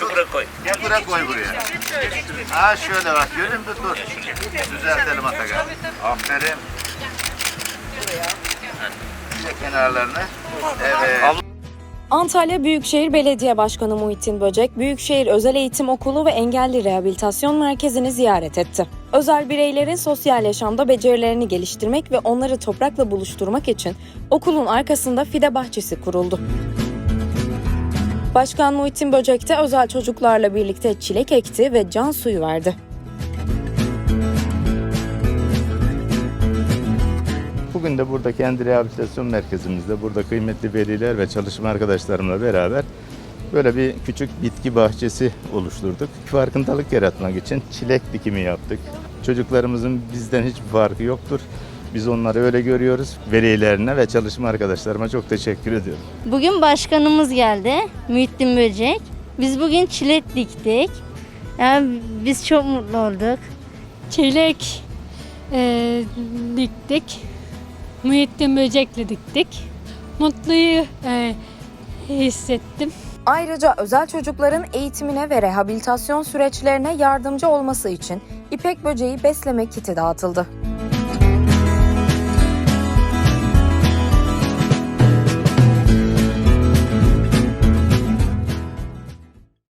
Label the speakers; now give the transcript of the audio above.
Speaker 1: Çukura koy.
Speaker 2: Gel buraya koy buraya. Ha şöyle bak görün mü? Dur. Düzeltelim Atakan. Aferin. Bir de kenarlarını. Evet.
Speaker 3: Antalya Büyükşehir Belediye Başkanı Muhittin Böcek, Büyükşehir Özel Eğitim Okulu ve Engelli Rehabilitasyon Merkezi'ni ziyaret etti. Özel bireylerin sosyal yaşamda becerilerini geliştirmek ve onları toprakla buluşturmak için okulun arkasında fide bahçesi kuruldu. Başkan Muhittin Böcek de özel çocuklarla birlikte çilek ekti ve can suyu verdi.
Speaker 2: Bugün de burada kendi rehabilitasyon merkezimizde burada kıymetli veliler ve çalışma arkadaşlarımla beraber böyle bir küçük bitki bahçesi oluşturduk. Farkındalık yaratmak için çilek dikimi yaptık. Çocuklarımızın bizden hiçbir farkı yoktur. Biz onları öyle görüyoruz. Velilerine ve çalışma arkadaşlarıma çok teşekkür ediyorum.
Speaker 4: Bugün başkanımız geldi, Muhittin Böcek. Biz bugün çilek diktik. Yani biz çok mutlu olduk.
Speaker 5: çilek e, diktik. Muhittin böcekle diktik. Mutluyu e, hissettim.
Speaker 3: Ayrıca özel çocukların eğitimine ve rehabilitasyon süreçlerine yardımcı olması için İpek Böceği besleme kiti dağıtıldı.